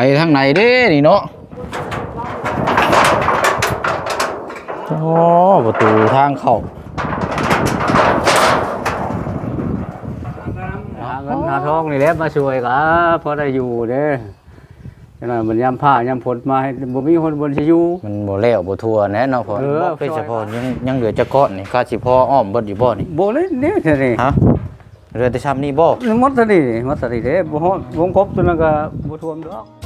ไปทางไหนเด้นี่เนาะโอ้ประตูทางเข้าหาเงินหาทองนี่แหละมาช่วยก็พอได้อยู่เด้อจังนั้นมันยามผ้ายามฝนมาให้บ่มีคนบนสิอยู่ มันบ่แล้วบ่ทั่วแน่เนาะพอเออบอกเป็นเฉพาะยังยังเหลือจะก้อนนี่ก็สิพออ้อมเบิดอยู่บ่นี่บ่เลยเนี่ยเท่านี้ฮะเหลือแต่ซ้ำนี่บ่ หมดเท่านี้หมดเท่านี้เด้บ่ฮอดวงกบตัวนั้นก็บ่ท่วมดอก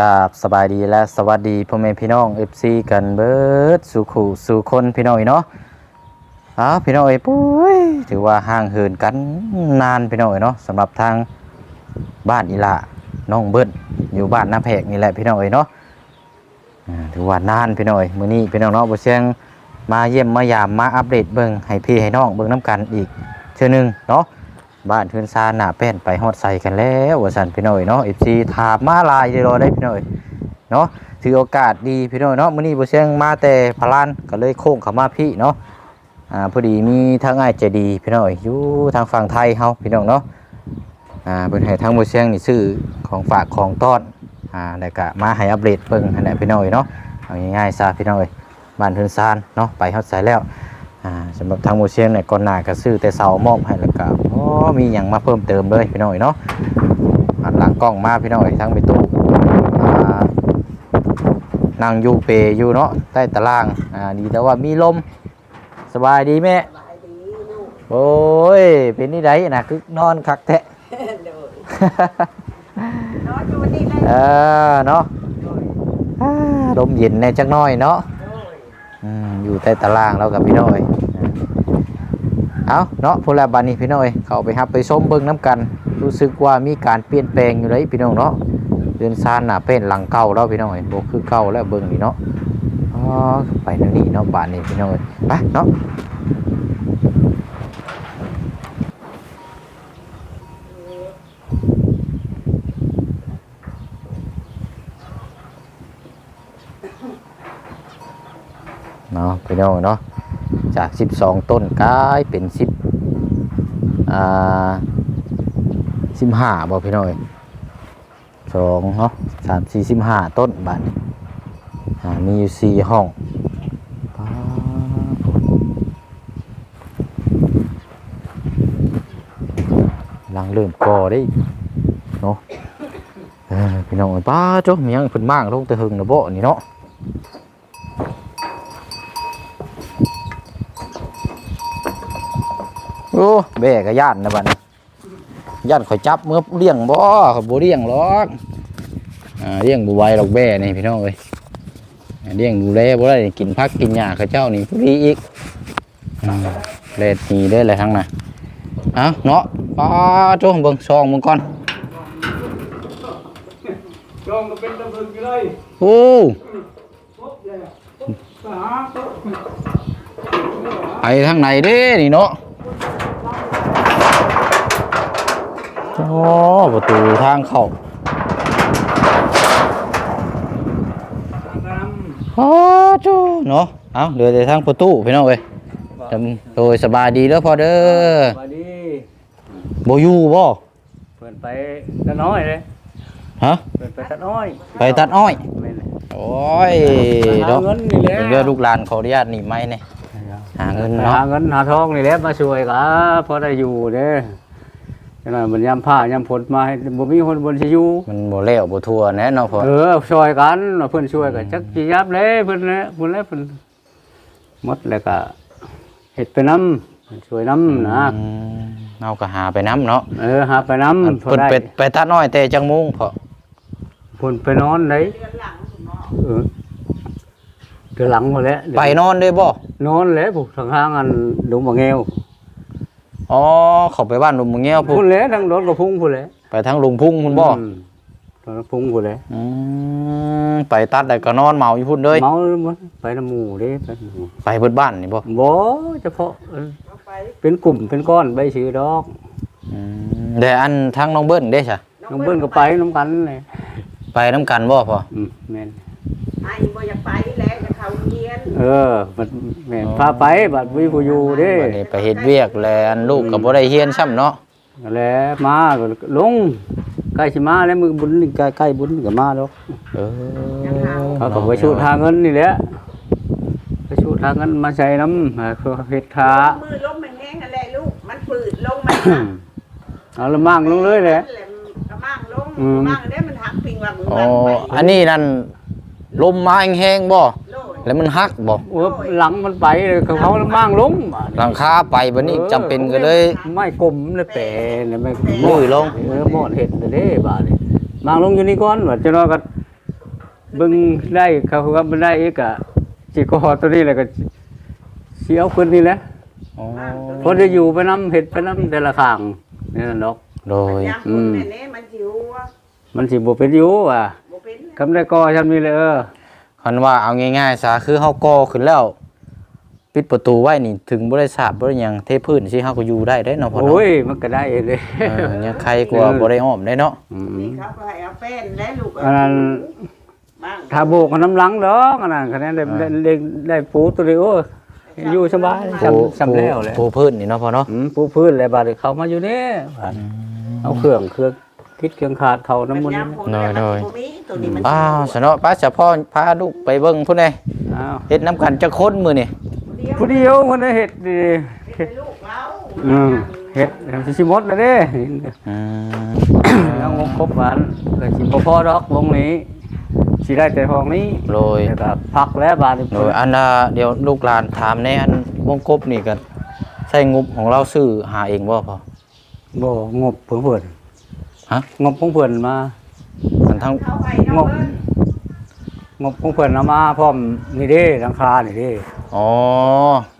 กราบสบายดีและสวัสดีพ่อแม่พี่น้อง FC กันเบิดสู่ขู่สู่คนพี่น้องเนาะอ้าวพี่น้องเอ้ยปุ้ยถือว่าห่างเหินกันนานพี่น้องเนาะสำหรับทางบ้านอีหละน้องเบิ้ลอยู่บ้านน้าแพกนี่แหละพี่น้องเอ้ยเนาะถือว่านานพี่น้องเมื้อนี้พี่น้องเนาะบ่เชียงมาเยี่ยมมายามมาอัปเดตเบิ่งให้พี่ให้น้องเบิ่งน้กันอีกเทื่อนึงเนาะ บ้านเทือนซานหน้าแป้นไปฮอดใส่กันแล้วว่าสันพี่น้อยเนาะ FC ถามมาลายเลยรอได้พี่น้อยเนาะถือโอกาสดีพี่น้อยเนาะมื้อนี้บ่เชียงมาแต่พลานก็เลยโค้งเข้ามาพี่เนาะอ่าพอดีมีทางอ้ายใจดีพี่น้อยอยู่ทางฝั่งไทยเฮาพี่น้องเนาะอ่าเพิ่นให้ทางบ่เชียงนี่ซื้อของฝากของต้อนอ่าแล้วก็มาให้อัปเดตเบิ่งนั่นแหละพี่น้อยเนาะเอาง่ายๆซะพี่น้อยบ้านเทือนซานเนาะไปฮอดใส่แล้ว อ่าสำหรับทางโมเชียงเนี่ยก่อนหน้าก็ซื้อแต่เสามอบให้แล้วก็อ๋อมีอย่างมาเพิ่มเติมเลยพี่น้อยเนาะหันหลังกล้องมาพี่น้อยทั้งไปตู้อ่านั่งอยู่เปอยู่เนาะใต้ตารางอ่าดีแต่ว่ามีลมสบายดีแม่โอ้ยเป็นนี่ไดนะคือนอนคักแทะน้อยอยู่วันนี้เลยเออเนาะอ่าลมเย็นแน่จักหน้อยเนาะอืมอยู่ใต้ตารางแล้วกับพี่น้อย เอาเนาะพวกเราบานี้พี่น้อยเข้าไปฮับไปส้มเบิ้งน้ำกัน รู้สึกว่ามีการเปลี่ยนแปลงอยู่เลยพี่น้องเนาะเดือนซานหนาเป็นหลังเก่าแล้วพี่น้อยโบคือเก่าแล้วเบิ้งนี่เนาะอ๋อไปเดี๋ยวนี้เนาะบานนี้พี่น้อยไปเนาะเนาะพี่น้องเนาะ จาก 12 ต้นกลายเป็น 10อ่า15บ่พี่น้อยสองเนาะสามสี่สิบห้าต้นบาทมีอยู่สี่ห้องหลังเริ่มก่อได้เนาะพี่น้องป้าจ้มียังเพิ่นมากลงแต่หึงนะบ่นี่เนาะ โอ้แบ่ก็ย่านนะบัดนี้ย่านข่อยจับเมื่อเลี้ยงบ่ข่อยบ่เลี้ยงหรอกอ่าเลี้ยงบ่ไหวหรอกแบ่นี่พี่น้องเอ้ยอ่าเลี้ยงดูแลบ่ได้กินผักกินหญ้าเขาเจ้านี่ผู้ดีอีกอืมแลดหนีได้เลยทั้งน่ะเอ้าเนาะป้าโจ้เบิ่งซองมึงก่อนจองก็เป็นตะเบิงอยู่เลยโอ้หาโต๊ะไปทางไหนเด้นี่เนาะ โอ้ประตูทางเข้าโอ้จูเนาะเอาเดี๋ยวแต่ทางประตูพี่น้องเอ้ยจำโดยสบายดีแล้วพอเด้อสวัสดีโบอยูบ่เพิ่นไปตะน้อยเลยฮะเพิ่นไปตะน้อย ไปตัดอ้อยแม่นแหละโอ้ยหาเนาะเงินนี่แหละเดี๋ยวลูกหลานขออนุญาตหนีไม่เนี่ยหาเงินหาเนาะเงินหาทองนี่แหละมาช่วยก็พอได้อยู่เด้อ จังนั้นมันยามผ้ายามฝนมาให้บ่มีคนบนสิอยู่มันโบแล้วโบทัวแน่เนาะพอเออช่วยกันเพิ่นช่วยกันจักสิยับเลยเพิ่นแหละเพิ่นแหละเพิ่นหมดแล้วก็เฮ็ดไปนํช่วยนํนะอืมเอาก็หาไปน้ำเนาะเออหาไปนํอันเพิ่นเป็ดไปตัดอ้อยแต่จังมุงพอเพิ่นไปนอนได้เดือนหลังคุณหมอเออเดือนหลังหมดแล้วไปนอนด้วยบ่นอนแล้วพวกทางห้างอันดงบ่แงว อ๋อเขาไปบ้านลุงมึงเงี้ยวพุ่พุ่นนแล้วทางรถก็พุ่งพุ่นแล้วไปทางลุงพุ่งพุ่นบ่อืมตอนนั้นพุ่งพุ่นแล้วอืมไปตัดแล้วก็นอนเมาอยู่พุ่นเลยเมาหมดไปน้ำหมู่เด้ไปน้ำหมู่ไปเบิดบ้านนี่บ่บ่เฉพาะเออเอาไปเป็นกลุ่มเป็นก้อนใบชื่อดอกอืมแต่อันทางน้องเบิ้ลเด้จ้ะน้องเบิ้นก็ไปน้ำกันเลยไปน้ำกันบ่พออืมแม่น ไอ้บ่อยากไปแล้วจะเขาเรียนเออมันแม่นพาไปบัดวิผู้อยู่เด้วันนี้ไปเฮ็ดเวียกแล้วอันลูกก็บ่ได้เฮียนซ้ำเนาะแล้วมาก็ลงใกล้สิมาแล้วมือบุญนี่ใกล้ใกล้บุญก็มาดอกเออเขาก็ไปชูทางเงินนี่แหละไปชูทางเงินมาใช้น้ำหาเขาเฮ็ดขามือล้มมันแห้งอะไรลูกมันปืดลงมันเอาละมั่งลงเลยแหละกระมั่งลงอืมมั่งได้มันหักพิงว่ามืออ๋อมันไปอันนี้นั่น ลมมาแห้งๆบ่โลดแล้วมันหักบ่โอ้หลังมันไปเลยเขาเขาละมั่งลงหลังคาไปบัดนี้จำเป็นก็เลยไม่กลมเลยแปรเลยไม่มุ้ยลงเออหมอดเห็ดเลยเด้บาดนี่มั่งลงอยู่นี่ก่อนว่าจะรอกันเบิ่งได้เขาก็บ่ได้อีกอะสิกอตัวนี้แล้วก็สิเอาขึ้นนี่แหละอ๋อเพราะได้อยู่ไปน้ำเห็ดไปน้ำแต่ละข้างนี่นั่นดอกโดยยามคุณแม่เน่มันจิวว่ามันสิบ่เป็นอยู่ว่ะบ่เป็น คำได้กอฉันมีเลยเออคันว่าเอาง่ายๆซะคือเฮาก่อขึ้นแล้ว ปิดประตูไว้นี่ถึงบ่ได้สาบบ่ได้หยังเทพื้นสิเฮาก็อยู่ได้เด้เนาะพ่อเนาะโอ้ยมันก็ได้เลยเออยังใครกลัวบ่ได้อ้อมได้เนาะอืมนี่เขาก็ให้เอาแป้นและลูกอันนั้นบ้างถ้าโบกกับน้ำหลังดอกอันนั้นคะแนนได้ได้ได้ได้ปูตัวเดียวโอ้ยอยู่สบายจำจำแล้วแหละปูพื้นนี่เนาะพ่อเนาะอืมปูพื้นเลยบาดนี้เขามาอยู่นี่บาดเอาเครื่องเครื่อง คิดเครื่องขาดเขาน้ำมันต์ยานี่มผมแล้วมันบ่มีตัวนี้มันอ้าวสนอป้าจะพ่อพาลูกไปเบิ่งพุ่นไดอ้าวเฮ็ดน้ำกันจะค้นมื้อนี่ผู้เดียวคนได้เห็ดดีเป็นลูกเราอืมเห็ดสิหมดแล้วเด้ อืมยังวงครบหวานก็สิบ่พอดอกวงนี้สิได้แต่ห้องนี้โดยแล้วก็พักแล้วบาดนี้โดยอันน่ะเดี๋ยวลูกหลานถามในอันวงกบนี่ก็ใช้งบของเราซื้อหาเองบ่พ่อบ่งบเพิ่นเพิ่น ฮะ งบของเพิ่นมาอันทั้งเข้าไปงเนาะบงบของเพิ่นเอามาพร้อมนี่เด้หลังคานี่เด้อ๋อ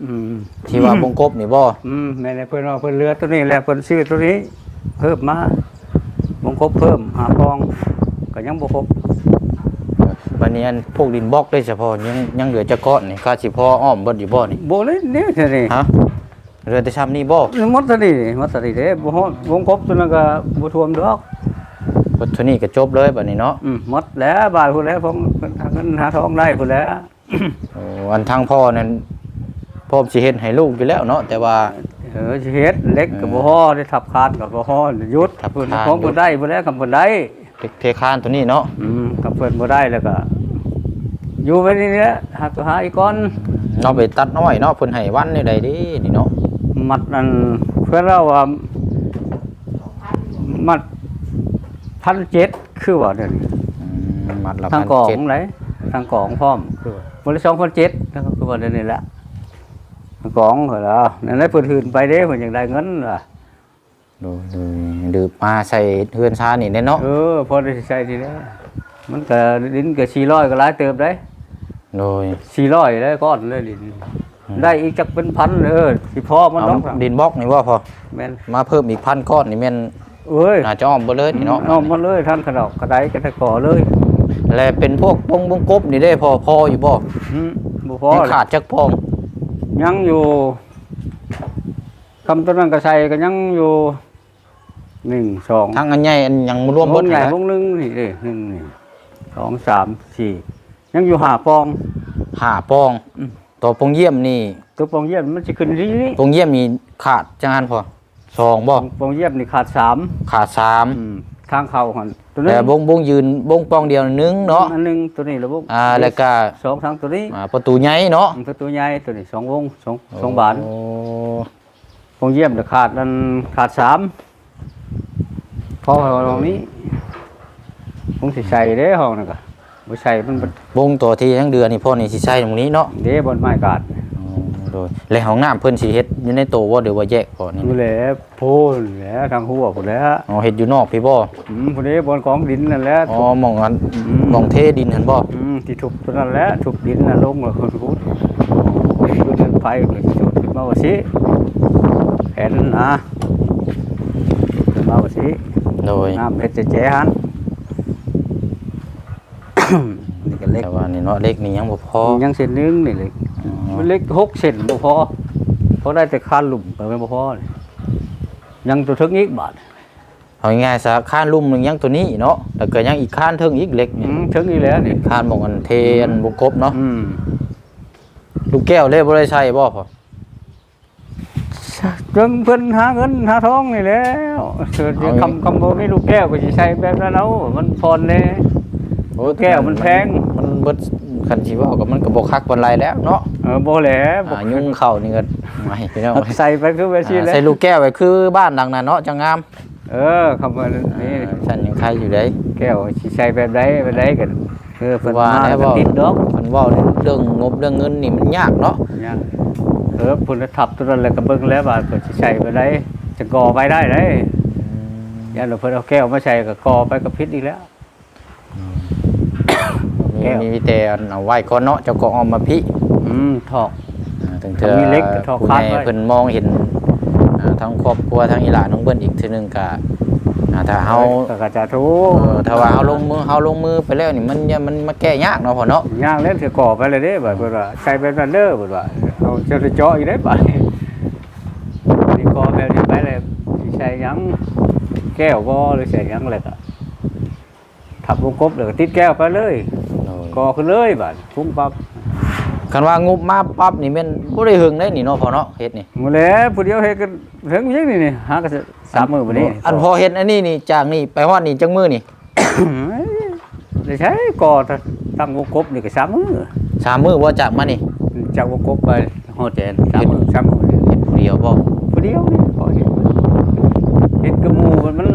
อืมที่ว่าวงกบนี่บ่อืมแม่นเพิ่นว่าเพิ่นเรือตัวนี้แล้วเพิ่นซื้อตัวนี้ เพิ่มมาวงครบเพิ่มหาปองก็ยังบ่ครบวันนี้อันพวกดินบล็อกได้เฉพาะยังยังเหลือจะก้อนนี่ก็สิพออ้อมเบิดอยู่บ่นี่บ่เลยเนี่ยเท่านี้ฮะ เหลือแต่ซ้ำนี่บ่หมดตัวนี้หมดตัวนี้เด้บ่ฮอดวงครบตัวนั้นก็บ่ท่วมดอกเบิดเท่านี้ก็จบเลยบัดนี้เนาะอืมหมดแล้วบาทพุ่นแล้วผมหาเงินหาทองได้พุ่นแล้วโอ้อันทางพ่อนั่นพ่อสิเฮ็ดให้ลูกอยู่แล้วเนาะแต่ว่าเออสิเฮ็ดเล็กก็บ่ฮอได้ทับคานก็บ่ฮอหยุดทับเพิ่นคานของหยุบ่ดได้บ่แล้วก็บ่ได้เทคานตัวนี้เนาะอืมกับเพิ่นบ่ได้แล้วก็อยู่ไปนี่แหละหาก็หาอีกก่อนเราไปตัดน้อยเนาะเพิ่นให้วันนี่ใดเดินี่เนาะ มัดนั่นเพื่อนเราว่ามัดพันเจ็ดคือว่าเดี๋ยวนี้อืมมัดละทางพันกองเจ็ดไหนทางกองพร้อมคือว่าบริสองพันเจ็ดนะครับคือว่าเดี๋ยวนี้แหละทางกองเหรอนั่นแหละเพิ่นหืนไปเด้เพิ่นอยากได้เงินล่ะดูดูดืบมาใส่เฮือนชานี่แน่เนาะเออพอได้ใช้ทีนี้มันก็ดินก็400ก็หลายเติบได้โดย400ได้ก้อนเลยดิน ได้อีกจักเป็นพันเออสิพอมันเอาดอกดินบล็อกนี่ว่าพอแม่นมาเพิ่มอีกพันก้อนนี่แม่นเอ้ยน่าจะอ้อมบ่เลยนี่เนาะเอามาเลยท่านกระดอกกระไดกระตะก่อเลยและเป็นพวกปงบงกบนี่ได้พอพออยู่บ่อืมบ่พอยังเลยขาดจักพองยังอยู่คำต้นนั้นกระชัยก็ยังอยู่หนึ่งสองทั้งอันใหญ่อันยังบ่รวมวเบิดงใหญ่นะวงหนึ่งนี่เด้หนึ่งนี่สองสามสี่ยังอยู่หาปองห้าปองอืม ตัวปงเยี่ยมนี่ตัวปองเยี่ยมมันจะขึ้นที่นี่ปงเยี่ยมนี่ขาดจังหันพอสองบ่ปองเยี่ยมนี่ขาดสามขาดสามอืมทางเข่าหันตัวนี้แต่บงบงยืนบงปองเดียวหนึงเนาะอันหนึ่งตัวนี้ระบบอ่าแล้วก็สองทางตัวนี้อ่าประตูใหญ่เนาะอืมประตูใหญ่ตัวนี้สองวงสองสองบานโอ้ปองเยี่ยมเดี๋ยวขาดนั่นขาดสามพอตรงนี้คงสิใส่เด้ห้องนั่นก็ บ่ใส่มันบ่บงตัวที่ทั้งเดือนนี่พ่อนี่สิใช้ตรงนี้เนาะเด้บนไม้กาดอ๋อโดยแล้วห้องน้ำเพิ่นสิเฮ็ดอยู่ในโตว่าเดี๋ยวว่าแยกพอนี่ ดูแลโพนแหล้วทางหัวพุ่นแหล้วอ๋อเฮ็ดอยู่นอกพี่บ่อืมพุ่นเด้บนของดินนั่นแหละอ๋อหมองอันอืมหมองเทดินหั่นบ่อืมที่ทุบตัวนั้นแหละทุบดินน่ะลงแล้วคนพูดดูเดินไฟเลยจุดขึ้นมาว่าสิแขนนั่นนะขึ้นมาว่าสิโดยน้ำเฮ็ดจะแจ๋หัน นี่ก็เล็กแต่ว่านี่เนาะเล็กนี่ยังบ่พอยังเส้นหนึงนี่เล็กอ๋อมันเล็กหกเส้นบ่พอเพราะได้แต่คานหลุมก็ไม่บ่พอเลยยังตัวทึกอีกบาทเอาง่ายๆซะข้านลุ่มหนึงยังตัวนี้เนาะแล้วก็ยังอีกข้านเทิงอีกเล็กอืนี่มถึงอีกแล้วนี่ข้านหมองอันเทอันบ่ครบเนาะอืมลูกแก้วเลยบ่ได้ใช้บ่พอจนเพิ่นหาเงินหาทองนี่แหล้วเสือจะคำคำบ่มีลูกแก้วก็สิใช้แบบนั้นเอามันพรแน่โอ้แก้วมันแพงมัน เบิดคันสิเว้าก็มันก็บ่คักปานไรแล้วเนาะเออบ่แหละบ่อ่ายุ่งเข้านี่ก็ไม่พี่น้องใส่ไปคือแบบนี้แหละใส่ลูกแก้วไว้คือบ้านดังนั้นเนาะจังงามเออคำว่านี่ฉันยังใครอยู่ได้แก้วสิใช้แบบใดแบบใดกันเออเพิ่นว่ามาแล้วก็บ่ติดดอกเพิ่นเว้าเรื่องงบเรื่องเงินนี่มันยากเนาะยังเออพุ่นทับตัวนั้นแล้วก็เบิ่งแล้วว่าเพิ่นสิใช้แบบใดจะก่อไปได้เด้ยันว่าเพิ่นเอาแก้วมาใส่ก็ก่อไปก็ผิดอีกแล้ว แก้มีวมีแต่อันเอาไว้ก่อนเนาะเจ้าก็เอามาพิอืมถอก อ่าถึงเธอมีเล็กกับทอผู้คาดใหญ่ไว้เพิ่นมองเห็นอ่าทั้งครอบครัวทั้งอีหลานน้องเบิ้นอีกทีหนึงก็อ่าถ้าเฮาก็กระจาทูเออถ้าว่าเฮาลงมือเฮาลงมือไปแล้วนี่มันอย่ามันมาแก้ยากเนาะพ่อเนาะย่างเล่นถือก่อไปเลยเด้บ่เพิ่นว่าใช้แบบนั้นเด้อเพิ่นว่าเอาเจ้าจะเจาะอีกได้บ่นี่ก่อแบบนี้ไปเลยสิใช้หยังแก้วบ่หรือใช้หยังอะไรก็ทับวงกบแล้วก็ติดแก้วไปเลย ก่อขึ้นเลยบัดพุ่งปั๊บคันว่างบมาปั๊บนี่แม่นบ่ได้หึงได้นี่เนาะพ่อเนาะเฮ็ดนี่หมดแล้วผู้เดียวเฮ็ดกันถึงยังนี่นี่หาก็สามมื้อบ่นี้อันพอเฮ็ดอันนี้นี่จากนี่ไปฮอดนี่จังมือนี่ได้ใช้ก่อตั้งวงกบนี่ก็สามมื้อสามมือบ่จากมานี่จากวงกบไปฮอดแจนสามมื้อสามมื้อเฮ็ดผู้เดียวบ่ผู้เดียวนี่พอเห็นเห็นกับหมูมันมัน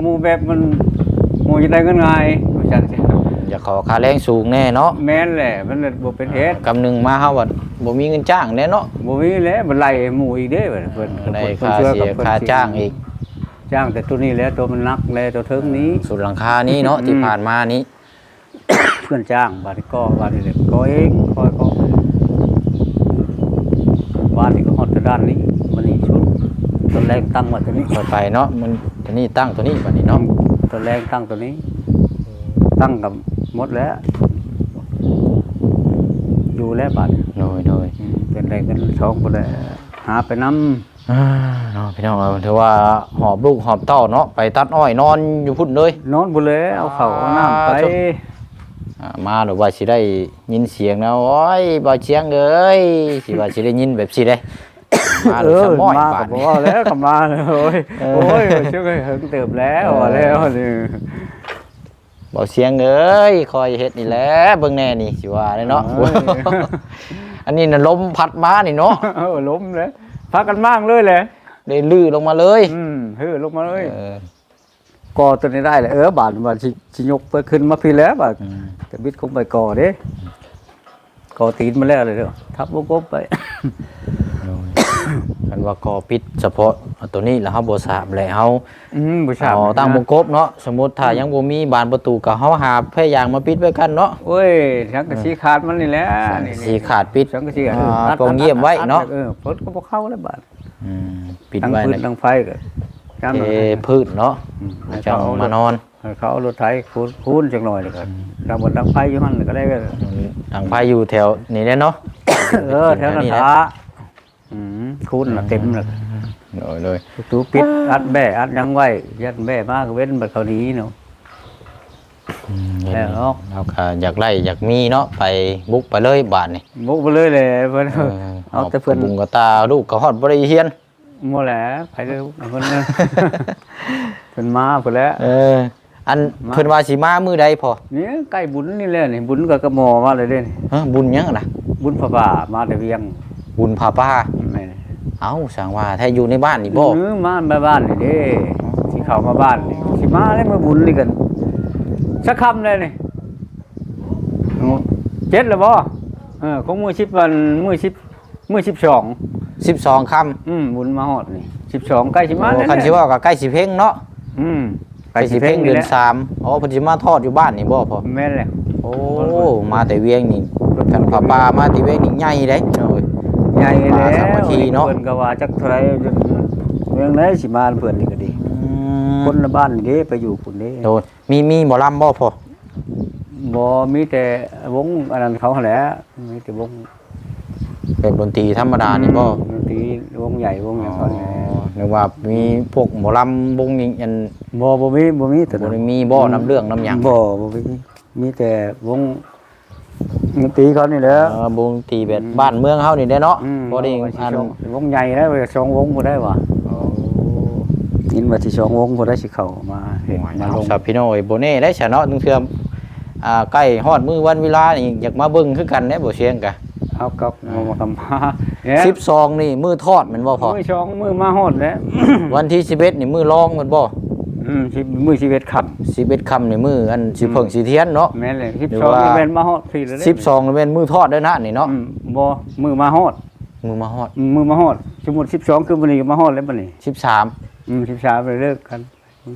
หมูแบบมันหมูจะได้เงินง่ายว่าจังซี่ อย่าขอค่าแรงสูงแน่เนาะแม่นแหละมันเลยบ่เป็นเฮ็ดกำหนึงมาเฮาว่าบ่มีเงินจ้างแน่เนาะบ่มีแล้วมันไล่หมูอีกเด้เพิ่นเพิ่นได้เพิ่นค่าชื่อเสียกับพิ่นค่าจ้างอีก จ้างแต่ตัวนี้แหล้วตัวมันนักแล้วตัวเทิงนี้ สุดหลังคานี้เนาะอืมที่ผ่านมานี้เพื่อนจ้างบาดนี้ก็บาดนี้เลยก็เองคอยก็บาดนี้ก็ฮอดแต่ด้านนี้มันนี่ชุดตัวแรงตั้งมาตัวนี้ค่อยไปเนาะมันตัวนี้ตั้งตัวนี้บัดนี้เนาะตัวแรงตั้งตัวนี้ ตั้งกับ หมดแล้ว อยู่แล้วบาดโดยโดยอืมเป็นแรงกันช่องไปเลยหาไปน้อ่าเนาะพี่น้องเอาถือว่าหอบลูกหอบเต้าเนาะไปตัดอ้อยนอนอยู่พุ่นเลยำนอนบุเลยเอาเขาวเอาน้ำไปอ่าอ่ามาหรือว่าสิได้ยินเสียงนะโอ้ยบ่เชียงเอ้ยสิว่าสิได้ยินแบบสิได้มาหเอรืออสมอยมาบากัดบนี้ว่าแล้วกลับมาเลยโอ้ยเออโอ้ยช่วยเฮิงเติบแล้วว่าแล้วนี่ บ่เชียงเอ้ยคอยเฮ็ดนี่แหละเบิ่งแน่นี่สิว่าเลยเนาะ อันนี้น่ะลมพัดมานี่เนาะเออล้มเลยพักกันมากเลยเลยได้ลื้อลงมาเลยอืมเฮ้ยลงมาเลย เออ ก่อตัวนี้ได้เลยเออบาดบาดสิสิยกไปขึ้นมาพี่แล้วบาดอืม แต่บิดคงไปก่อเด้ก่อตีนมาแล้วเลยเด้อทับวงกบไป คันว่าก่อปิดเฉพาะตัวนี้แล้วเฮาบ่ทราบแหละเฮาอืมบูชาอ๋อตั้งวงกบเนาะสมมุติถ้ายังบ่มีบานประตูก็เฮาหาแพร่ยางมาปิดไว้กันเนาะโอ้ยสังกะสีขาดมันนี่แหละนี่ๆสีขาดปิดสังกะสีอะอ่าอัดตรงเยี่ยมไว้เนาะเออฝนก็บ่เข้าแล้วบาดอืมปิดทั้งไว้พื้นนะทั้งไฟก็จำเทหน่อยพืชเนาะอืมให้จัเขางเอามานอนให้เขาเอารถไถคูนคูนจังหน่อยเลยก็ดังบนดังไฟอยู่หั่นก็ได้ก็ทางพายอยู่แถวนี้แหละเนาะเออแถวนั้นแหละท้าอืม คูนน่ะเต็มแล้วโดยเลยตูปิดอัดแบ่อัดยังไว้ยัดแบ่มากเว้นบัดเขาหนี้เนาะ อืมแล้วเนาะเราก็อยากไล่อยากมีเนาะไปบุกไปเลยบาทนี่บุกไปเลยเลยเพิ่นเอาแต่เพิ่นบุงกระตาลูกกระฮอดบ่ได้เฮียน หมดแล้วไปเลยเพิ่นนะเพิ่นมาพุ่นแล้ว เออ อันมา เพิ่นว่าสิมามื้อใดพอนี่ใกล้บุญนี่แหละนี่บุญกับกระหมอมาเลยเด้นี่ฮะบุญหยังอะนะบุญพระป่ามาแต่เวียงบุญพาป้าแม่ เอ้าสั่งว่าถ้าอยู่ในบ้านนี่บ่เออมาบ้านบ้านนี่เด้สิเข้ามาบ้านนี่สิมาแล้วมาบุญนี่กันสักคำเลยนี่โอ้เจ็ดแล้วบ่เออของมือ10วันมือ10มือ12 12ค่ำอืมบุญมาฮอดนี่12ใกล้สิมาแล้วคันสิว่าก็ใกล้สิเพ่งเนาะอืมใกล้สิเพ่งเดือนสามอ๋อเพิ่นสิมาทอดอยู่บ้านนี่บ่พอแม่นแหละโอ้มาแต่เวียงนี่คันพาป้ามาแต่เวียงนี่ใหญ่เด้โอ้ย ใหญ่แล้วสามัคคีเนาะเพิ่นก็ว่าจักเท่าไหร่เรื่องไหนสิมาเพิ่นนี่ก็ดีอืมคนละบ้านนี่เด้ไปอยู่พุ่นเด้โดยมีมีหมอลำบ่พอบ่มีแต่วงอันนั้นเขาหั่นแหละมีแต่วงเป็นดนตรีธรรมดานี่บ่ดนตรีวงใหญ่วงหยังเขาเนี่ยแหรือว่ามีพวกหมอลำวงนี้อันบ่บ่มีบ่มีแต่บ่ได้มีบ่น้ำเรื่องน้ำหยังบ่บ่มีมีแต่วง ดนตรีเขานี่แหละเออวงตีแบบบ้านเมืองเฮานี่แหละเนาะอืมบ่ได้ว่าสิอันสองวงใหญ่แล้วสองวงบ่ได้ว่ะยินว่าสิสองวงบ่ได้สิเข้ามาเห็นมาลงสับพี่น้อยบ่แน่ได้ชะเนาะนึงเทื่ออ่าใกล้ฮอดมื้อวันเวลานี่อยากมาเบิ่งคือกันแหน่บ่เชียงกะเอากับเอามาทำมาเนี่ย12นี่มื้อทอดแม่นบ่พอมือสองมือมาฮอดแล้ววันที่11นี่มื้อรองแม่นบ่ อืมสิมือชีวิตขับ11ค่ำนี่มื้ออันสิเพิ่งสิเทียนเนาะ แม่นเลยสิบหรือสองว่านี่เป็นมาฮอดพี่เลยเด้12นี่เป็นมื้อทอดเด้อนะนี่เนาะอืมบ่มือมาฮอดมื้อมาฮอดอืมมือมาฮอดสมมุติสิบสองคือวันนี้ก็มาฮอดแล้วบัดนี้13อืมสิบสามไปเลิกกัน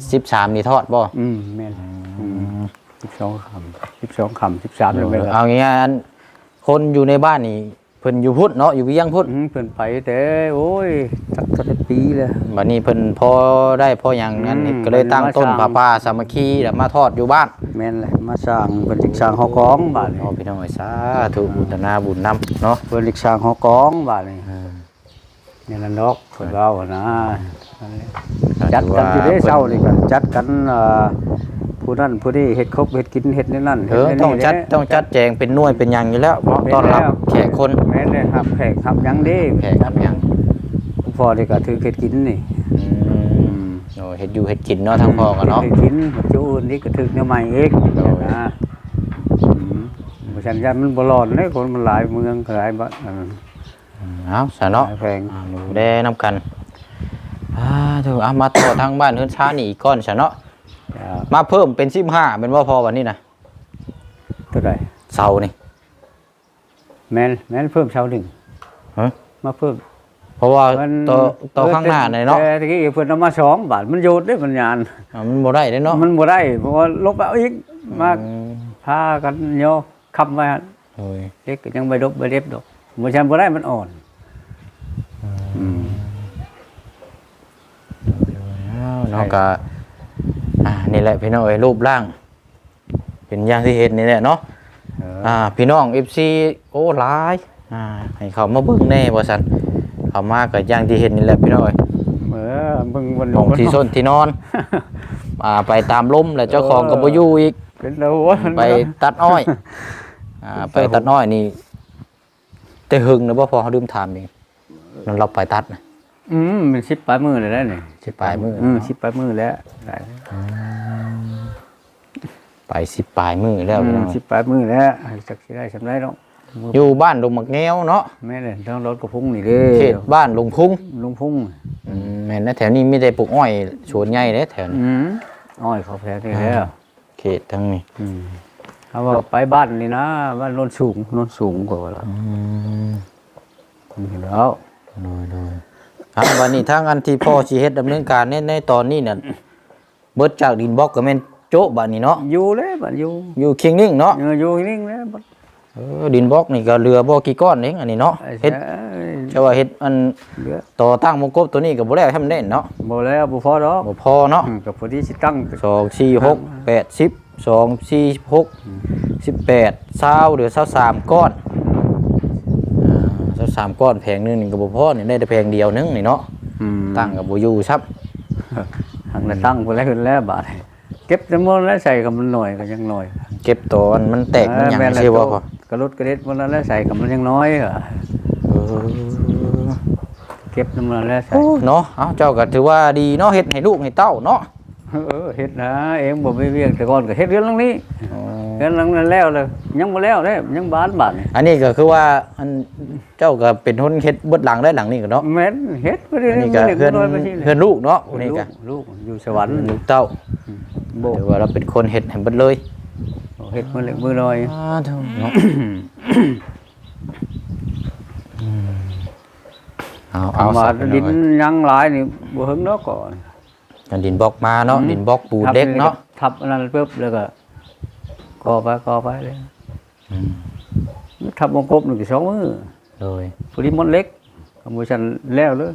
13นี่ทอดบ่อืมแม่นอืมสิบสองคำสิบสองคำสิบสามเลยไปแล้วเอางี้ๆอันคนอยู่ในบ้านนี่เพิ่นอยู่พุทธเนาะอยู่เวียงพุทธอืมเพิ่นไปแต่โอ้ยตักตัก ปีเลยบัดนี้เพิ่นพอได้พออย่างนั้นอืมก็เลยตั้งต้นมาสร้าง ผ้าป่าสามัคคีแล้วมาทอดอยู่บ้านแม่นเลยมาสร้างเพิ่นสิสร้างหอกองบาดนี้โอ้พี่น้องเอ้ยสาธุบุญนาบุญนำเนาะเพิ่นสิสร้างหอกองบาดนี้นี่นั่นดอกเพิ่นเว้าอะนะนั่นแหละจัดกันอยู่ได้เศร้านี่ก็จัดกันเอ่อผู้นั้นผู้นี้เฮ็ดครบเฮ็ดกินเฮ็ดนี่นั่นเออฮ็ต้องนี่จัดแหละต้องจัดแจงเป็นหน่วยเป็นหยังอยู่แล้วเพราะแม่ต้อนรับแล้วแขกคน แม่นเลยครับแขกครับหยังเด้แขกครับหยังผู้ พ่อนี่ก็ถือเฮ็ดกินนี่อืมโอ้เฮ็ดอยู่เฮ็ดกินเนาะทางพ่อกันเนาะฮ็ดกินจูอื่นนี่ก็ถือแนวใหม่เองนะอืมบ่ฉันยันมันบ่รอดเลยคนมันหลายเมืองหลายบ้านเออเอาซะเนาะหลายแพงอ่าดูแลนํกันอ่าถูกเอามาต่อทางบ้านเฮือนช้านี่อีกก้อนซะเนาะจ้ามาเพิ่มเป็น15เป็นว่าพอวันนี้นะเท่าใดเสานี่แม่นแม่นเพิ่มเช้าหนึ่งฮะมาเพิ่ม เพราะว่ามันต่อต่อข้างหน้าหน่อยเนาะแต่ตะกี้เพิ่นเอามาสองบาทมันโยนได้มันยานอ่ามันบ่ได้เด้เนาะมันบ่ได้เพราะว่าลบเอาอีกมาอืมพากันโยคำไว้หั่นโอ้ยเด็กก็ยังไม่ลบไม่เล็บดอกบ่ใช่บ่ได้มันอ่อนอืม อ้าวเนาะก็อ่านี่แหละพี่น้องเอ้ยรูปร่าง เป็นอย่างที่เห็นนี่แหละเนาะเอออ่าพี่น้อง FC โอ้หลายอ่าให้เขามาเบิ่งแน่ว่าซั่น เขามาก็อย่างที่เห็นนี่แหละพี่น้องเอ้ยเออมึงวันของที่ส้นที่นอนอ่าไปตามลมแล้วเจ้าของก็บ่อยู่อีกเป็นแล้วโว้ยไปตัดอ้อยอ่าไปตัดอ้อยนี่แต่หึงนะบ่พอเขาดื่มถามเองนั่นเราไปตัดนะอืมมันสิบปลายมือเลยได้นี่สิปลายมืออืมสิบปลายมือแล้วได้ไปสิปลายมือแล้วอืพี่มน้องสิบปลายมือแล้วจักสิได้สำไรดอกมื ออยู่บ้านดงมักแง้วเนาะแม่เลยต้องรถกระพุ้งนี่เด้เขตบ้านลุงพุงลุงพุ่งอืมแม่นนะแถวนี้มีแต่ปลูกอ้อยสวนใหญ่เด้แถวนี้อืมอ้อยเขาแพ้นี่แล้วเขตทั้งนี้อืมเขาว่าไปบ้านนี่นะบ้านโนนสูงโนนสูงกว่าแล้วอืมนี่แล้วโดยโดยครับวันนี้ทางอันที่พ่อสิเฮ็ดดำเนินการในในตอนนี้น่ะเบิดจากดินบล็อกก็แม่นโจ๊ะบัดนี้เนาะอยู่เลยบ้านอยู่อยู่เคียงนิ่งเนาะเอออยู่นิ่งแล้วบัด เออดินบล็อกนี่ก็เรือบ่กี่ก้อนเองอันนี้เนาะไอ้เฮ็ดแท้แต่ว่าเฮ็ดอันเหลือต่อตั้งวงกบตัวนี้ก็บ่ได้ทำได้เนาะบ่แล้วบ่พอดอกบ่พอเนาะอืมกับพอดีสิตั้งสองสี่หกแปดสิบสองสี่หกสิบแปดเศร้าเหลือเศร้าสามก้อนอ่าเศร้าสามก้อนแพงหนึงนี่ก็บ่พอนี่ได้แต่แพงเดียวหนึงนี่เนาะอืมตั้งกับบ่อยู่ซับทางนั้นตั้งไปแล้วขึ้นแล้วบาดเก็บจำนวนแล้วใส่กับมันหน่อยก็ยังน้อย เก็บตัวมันมันแตกมันหยังแม่นแล้วใช่บ่พอก ระลุดกระเด็ดมันแล้วใส่กับมันยังน้อยเหรอเออเก็บน้ำมันแล้วใส่โอ้เนาะเอ้าเจ้าก็ถือว่าดีเนาะเฮ็ดให้ลูกให้เต้าเนาะเออเฮ็ดนะเองบ่มีเวียงแต่ก่อนก็เฮ็ดเรือนหลังนี้อ๋อเรือนหลังนั้นแล้วเลยยังบ่แล้วเด้ยังบานบาดนี่อันนี้ก็คือว่าอันเจ้าก็เป็นคนเฮ็ดเบิดหลังได้หลังนี้ก็เนาะแม่นเฮ็ดบ่ได้อันนี้ก็เพื่อนมื้หงเพื่อนลูกเนาะอันนี้ก็ลูกลูกอยู่สวรรค์ลูกเต้าโบถือว่าเราเป็นคนเฮ็ดให้เบิดเลย เฮ็ดมื้อเล็กมื้อน้อยอ่าเท่าเนาะเอาเอาเอามาสักหน่อยดินยังหลายนี่บ่ถึงเนาะก่อนเอาดินบล็อกมาเนาะดินบล็อกปูนเล็กเนาะทับอันนั้นปุ๊บแล้วก็ก่อไปก่อไปเลยอืมทับวงกบนี่ก็สองมือโดยพอดีมันเล็กขโมยฉันแล้วเลย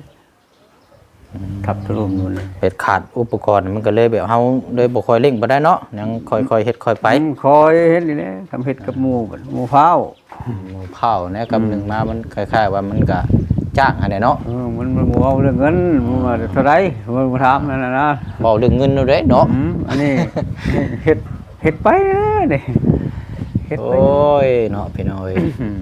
ทับทะลุนู่นเลยเป็ดขาดอุปกรณ์มันก็เลยแบบเฮาเลยบ่ค่อยเร่งบ่ได้เนาะยังค่อยๆเฮ็ดค่อยไปอืมคอยเห็นนี่แหละทำเห็ดกับหมูบัดหมูเผาหมูเผาเนี่ยกับหนึ่งมามันคล้ายๆว่ามันก็จ้างอันนี้เนาะเออมันมันบ่เอาเรื่องเงินมันว่าเท่าไรมันมาถามนั่นน่ะนะบอกเรื่องเงินเอาเด้เนาะอืมอันนี้เฮ็ดเฮ็ดไปเด้เฮ็ดโอไป้ยเนาะพี่น้อยอืม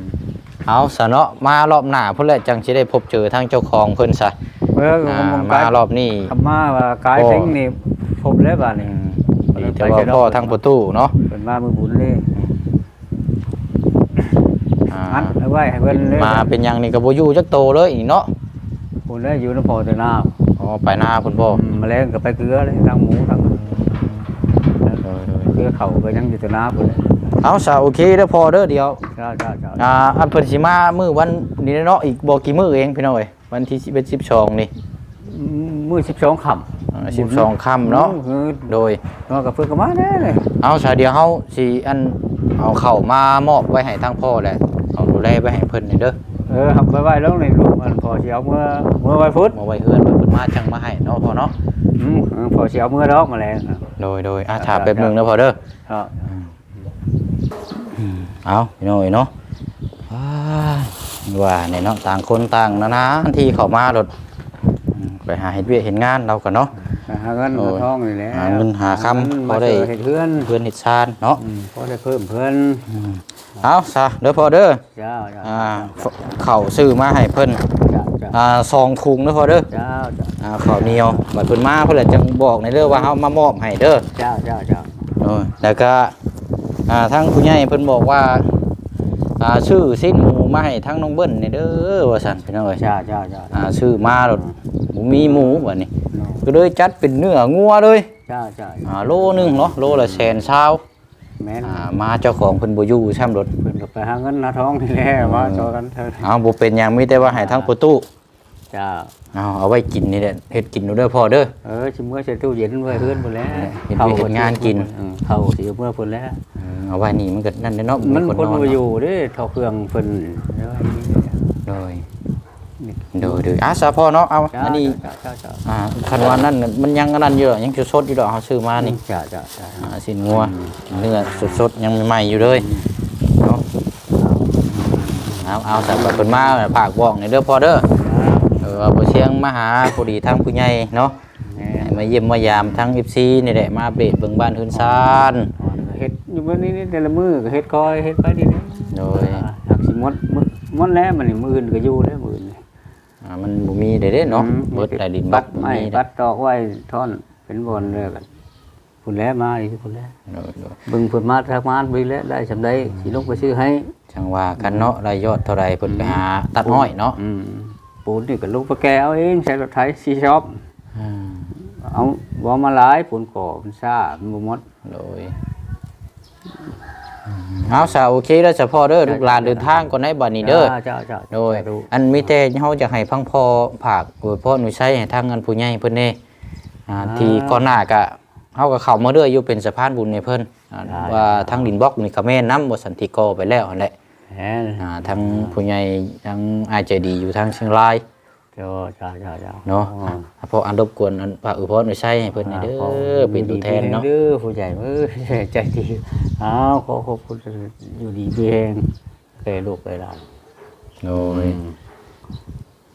เอาซะเนาะมารอบหน้าพุ่นแหละจังสิได้พบเจอทางเจ้าของเพิ่นซะ เอออ่าผมมารอบนี้คำมาว่ากายพ่อเซ็งนี่พบแล้วบาดอืนี้มดีแต่ว่าพ่อทางประตูเนาะเป็นมามือบุญเลยอ่าอัดเอาไว้ให้เพิ่นเลยมาเป็นหยังนี่ก็บ่อยู่จักโตเลยอีกเนาะบุญเลยอยู่นำพอแต่น้าอ๋อไปหน้าพุ่นบ่อืมแมลงก็ไปเกลือเลยทั้งหมูทั้งโดยเกลือเขาก็ยังอยู่แต่น้าพุ่นเลยๆเอาซะโอเคเด้อพอเด้อเดียว จ้าจ้าจ้าอ่าอันเพิ่นสิมามื้อวันนี้เนาะอีกบ่กี่มื้อเองพี่น้อย วันที่11 12นี่อืมมื้อ12ค่ำอ่า12ค่ำเนาะคือโดยนอนกับเพิ่นก็มาแน่เลยเอาซะเดี๋ยวเฮาสิอันเอาเข้าวมามอบไว้ให้ทางพ่อแหละเอาดูแลไว้ให้เพิ่นนี่เด้อเออทำไปไว้แล้วในลูกมันพอสิเอาเมื่อเมื่อไว้พุธมาไว้เฮือนไว้เพิ่นมาจังมาให้เนาะพ่อเนาะอืมเออพอสิเอาเมื่อดอกแมลงอะโดยโดยอะถามแป๊บหนึงนะพ่อเด้อครับเอาพี่น้อยเนาะ ว้ายว่าเนี่ยเนาะต่างคนต่างนะนะที่เข้ามารถอืมไปหาเฮ็ดเวียกเห็นงานเราก็เนาะหาเงินโอ้หายทองนี่แหละหาเงินหาคำพอมาได้เจอเฮ็ดเพื่อนเพื่อนเฮ็ดชานเนาะอืมพอได้เพิ่มเพื่อนอืมเอาซะเด้อพ่อเด้อเจ้าเจ้าอ่าเข้าวซื้อมาให้เพิ่นเจ้าเจ้าอ่าซองถุงเด้อพ่อเด้อเจ้าเจ้าอ่าข้าวเหนียวบัดเพิ่นมาเพิ่นแหละจังบอกในเด้อว่าเฮามามอบให้เด้อเจ้าเจ้าเจ้าโอ้ยแล้วก็อ่าทั้งผู้ใหญ่เพิ่นบอกว่าอ่าชื่อสิ้นหมู มาให้ทั้งน้องเบิ้ลนี่เด้อว่าซั่นพี่น้องเอ้ยเจ้าเจ้าเจ้าอ่าชื่อมาแล้วบ่มีหมูบัดนี้ ก็เลยจัดเป็นเนื้องัวเลยเจ้าเจ้าอ่าโลหนึงเนาะโลละแสนเช้าแม่นอ่ามาเจ้าของเพิ่นบ่อยู่แช่มรถเพิ่นก็ไปหาเงินหาทองนี่แหละมาจอกันเถอะเอาบ่เป็นหยังมีแต่ว่าให้ทั้งประตูเจ้าเอาเอาไว้กินนี่แหละเฮ็ดกินเอาเด้อพ่อเด้อเออชิเมื่อใส่ตู้เย็นไว้เพื่อนหมดแล้วเห็นไปเห็นงานกินเออเข้าสิเมื่อเพิ่นแล้วอืม เอาไว้นี่มันก็นั่นเด้อเนาะมันคคนนมาอยู่เด้เท่าเครื่องเพิ่นเด้อโดยโดยโดยอะซะพ่อเนาะเอาจ้าอันนี้จ้าจ้าจ้าอ่าคันว่านั่นน่ะมันยังอันนั้นอยู่หรอกยังสดๆอยู่ดอกเขาซื้อมานี่จ้าจ้าจ้าอ่าสินงัวเนื้อสดๆยังใหม่ๆอยู่เลยเนาะเอาเอาแต่แบบเพิ่นมาฝากบอกในอยเด้อพ่อเด้อเออว่าบ่เชียงมาหาผู้ดีทางผู้ใหญ่เนาะแม่ให้มาเยี่ยมมายามทั้ง FC นี่แหละมาอัปเดตเบิ่งบ้านเฮือนซาน เฮ็ดอยู่มื้อนี้นี่แต่ละมื้อก็เฮ็ดคอยเฮ็ดไปนี่นี่โดยหักสิหมดหมดหมดแล้วมันนี่มื้ออื่นก็อยู่แล้วมื้ออื่นนี่อ่ามันบ่มีเด้เด้เนาะเบิดได้ดินบับักดบ่ไม้มีบัเด้ดตอกไว้ท่อนเป็นบอนเลยกันพุ่นแล้วมาอีกพุ่นแล้วโดยโดยเบิ่งเพิ่นมาทางมานไปแล้วได้สำได้สิลงไปซื้อให้จังว่ากันเนาะรายยอดเท่าไรเพิ่นไปหาตัดอ้อยเนาะอืมปูนนี่ก็ลงไปแกเอาเองใช้รถไถซีช็อปอืมเอาบ่มาหลายปูนก่อมันซ่ามันบ่หมดโดย เอาสาโอเคแล้วเฉพาะเด้อลูกหลานเดินทางก่อนให้บัดนี้เด้อจ้าจ้าโดยดูอันมีแต่เฮาจะให้พังพอผากอวยพรหนูใช้ให้ทางเงินผู้ใหญ่เพิ่นเด้อ่าที่ก่อนหน้าก็เฮาก็เข้ามาเรื่อยอยู่เป็นสะพานบุญให้เพิ่นอ่าว่าทางดินบล็อกนี่ก็แม่นนํบ่สันติกอไปแล้วนั่นแหละแหมอ่าทางผู้ใหญ่ทางอายใจดีอยู่ทางเชียงราย จ้าจ้าจ้าจ้าเนาะอ๋ออ่าพออันรบกวนอันฝากอวยพรหนูใช้ให้เพิ่นนี่เด้ขอเป็นตัวแทนเนาะเด้อผู้ใหญ่เอ้ยใจดีอ้าวขอขอบคุณอยู่ดีมีแรงเคยลูกเคยหลานโดย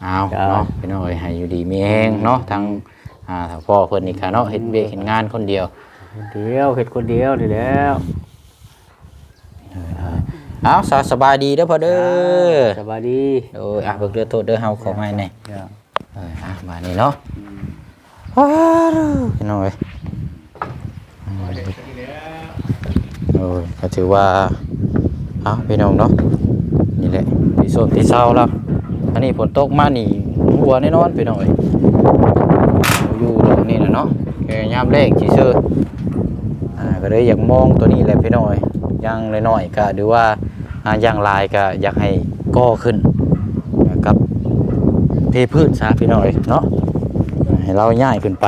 เอาจ้าเนาะพี่น้อยให้อยู่ดีมีแห้งเนาะทางอ่าทางพ่อเพิ่นนี่ค่ะเนาะเฮ็ดเวียกเฮ็ดงานคนเดียวคนเดียวเฮ็ดคนเดียวนี่แล้ว เอาสาสบายดีเด้อพ่อเด้อสบายดีโอ้ยอะเบิกเดือโทษเด้อเฮาขอให้แน่จ้าเอออะมานี่เนาะว้าวพี่น้อยโอ้ยก็ถือว่าเอาพี่น้องเนาะนี่แหละที่โซนที่เศร้าแล้วอันนี้ฝนตกมานี่หัวแน่นอนพี่น้อยอยู่ตรงนี้แหละเนาะแค่ยามแรกซื่อๆอ่าก็เลยอยากมองตัวนี้แหละพี่น้อยอยังน้อยๆก็หรือว่า อ่าย่างลายก็อยากให้ก่อขึ้นกับเทพืชซะพี่น้อยเนาะให้เราย้ายขึ้นไป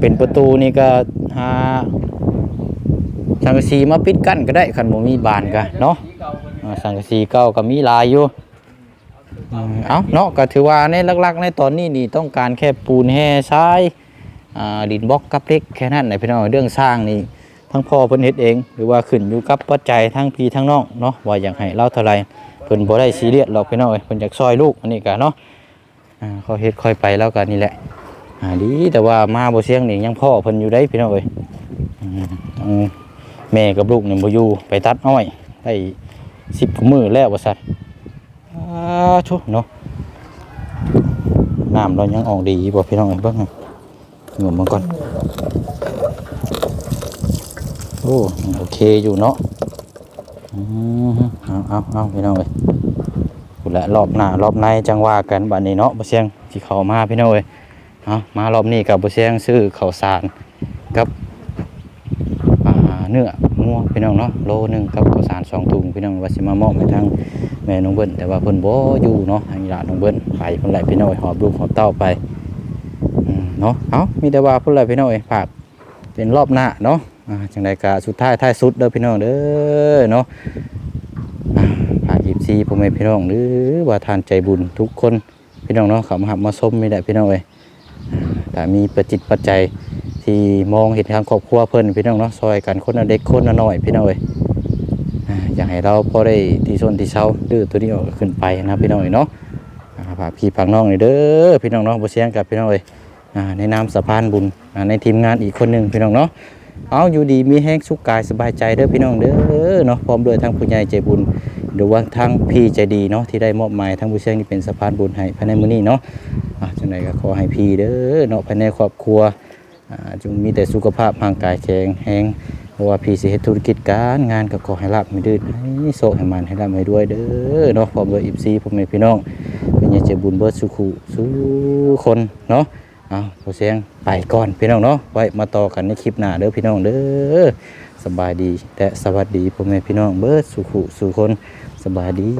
เป็นประตูนี่ก็หาสังกะสีมาปิดกั้นก็ได้คันบ่มีบานก็เนาะสังกะสีเก่าก็มีลายอยู่เอ้าเนาะก็ถือว่าในลักๆในตอนนี้นี่ต้องการแค่ปูนแห่ทรายอ่ดินบล็อกกับเล็กแค่นั้นนะพี่น้องเรื่องสร้างนี่ ทั้งพ่อเพิ่นเฮ็ดเอง หรือว่าขึ้นอยู่กับปัจจัยทั้งพี่ทั้งน้องเนาะว่าอยากให้เราเท่าไรเพิ่นบ่ได้ซีเรียสหรอกพี่น้องเอ้ยเพิ่นอยากซอยลูกอันนี้ก็เนาะอ่าเขาเฮ็ดค่อยไปแล้วกันนี่แหละอ่าดีแต่ว่ามาบ่เสียงนี่ยังพ่อเพิ่นอยู่ได้พี่น้องเอ้ยอืมอืมแม่กับลูกนี่บ่อยู่ไปตัดอ้อยได้10กว่ามื้อแล้วว่าซั่นอ้าชุเนาะน้ำเรายังออกดีบ่พี่น้องเอ้ยเบิ่งให้งมมันก่อน โอ้โอเคอยู่เนาะอืมเอาเอาเอาพี่น้องเอ้ยพูดละรอบหน้ารอบในจังว่ากันบัดนี้เนาะบ่เสียงสิเขามาพี่น้องเอ้ยเอามารอบนี้กับบ่เสียงซื้อข้าวสารกับเนื้องัวพี่น้องเนาะโลหนึงกับข้าวสารสองถุงพี่น้องว่าสิมามอบให้ทางแม่น้องเบิ้นแต่ว่าเพิ่นบ่อยู่เนาะทางญาติน้องเบิ้นไปเพิ่นแหลพี่น้องเอ้ยหอบลูกหอบเต้าไปเนาะเอามีแต่ว่าเพิ่นแหลพี่น้องเอ้ยฝากเป็นรอบหน้าเนาะ จังไดก็สุดท้ายท้ายสุดเด้อพี่น้องเด้อเนาะผ่านยิบซีพ่อแม่พี่น้องหรือว่าทานใจบุญทุกคนพี่น้องเนาะเขามาหับมาส้มไม่ได้พี่น้องเอ้ยแต่มีประจิตปัจจัยที่มองเห็นทางครอบครัวเพิ่นพี่น้องเนาะซอยกันคนเด็กคนน้อยพี่น้องเอ้ยอ่าอยากให้เราพอได้ที่ส้นที่เช้าดื้อตัวนี้ออกขึ้นไปนะพี่น้องเอ้ยเนาะอ่ากพี่ฝากน้องเด้อพี่น้องเนาะบ่เสียงกับพี่น้องเอ้ยในนามสะพานบุญในทีมงานอีกคนหนึ่งพี่น้องเนาะ เอาอยู่ดีมีแห้งสุขกายสบายใจเด้อพี่น้องเด้อเนาะพร้อมด้วยทั้งผู้ใหญ่ใจบุญหรือว่าทางพี่ใจดีเนาะที่ได้มอบหมายทางผู้เชี่ยวนี่เป็นสะพานบุญให้ภายในมื้อนี้เนาะอะจังไดก็ขอให้พี่เด้อเนาะภายในครอบครัวอ่าจงมีแต่สุขภาพร่างกายแข็งแรงเพราะว่าพี่สิเฮ็ดธุรกิจการงานก็ขอให้รับไม่ดื้อให้โชคให้มันให้ร่ำให้ด้วยเด้อเนาะพร้อมด้วย14พ่อแม่พี่น้องเป็นอยางใจบุญเบิดสุขุสู่คนเนาะ เอาผู้เสียงไปก่อนพี่น้องเนาะไว้มาต่อกันในคลิปหน้าเด้อพี่น้องเด้อสบายดีแต่สวัสดีพ่อแม่พี่น้องเบิร์ดสุขุสุคนสบายดี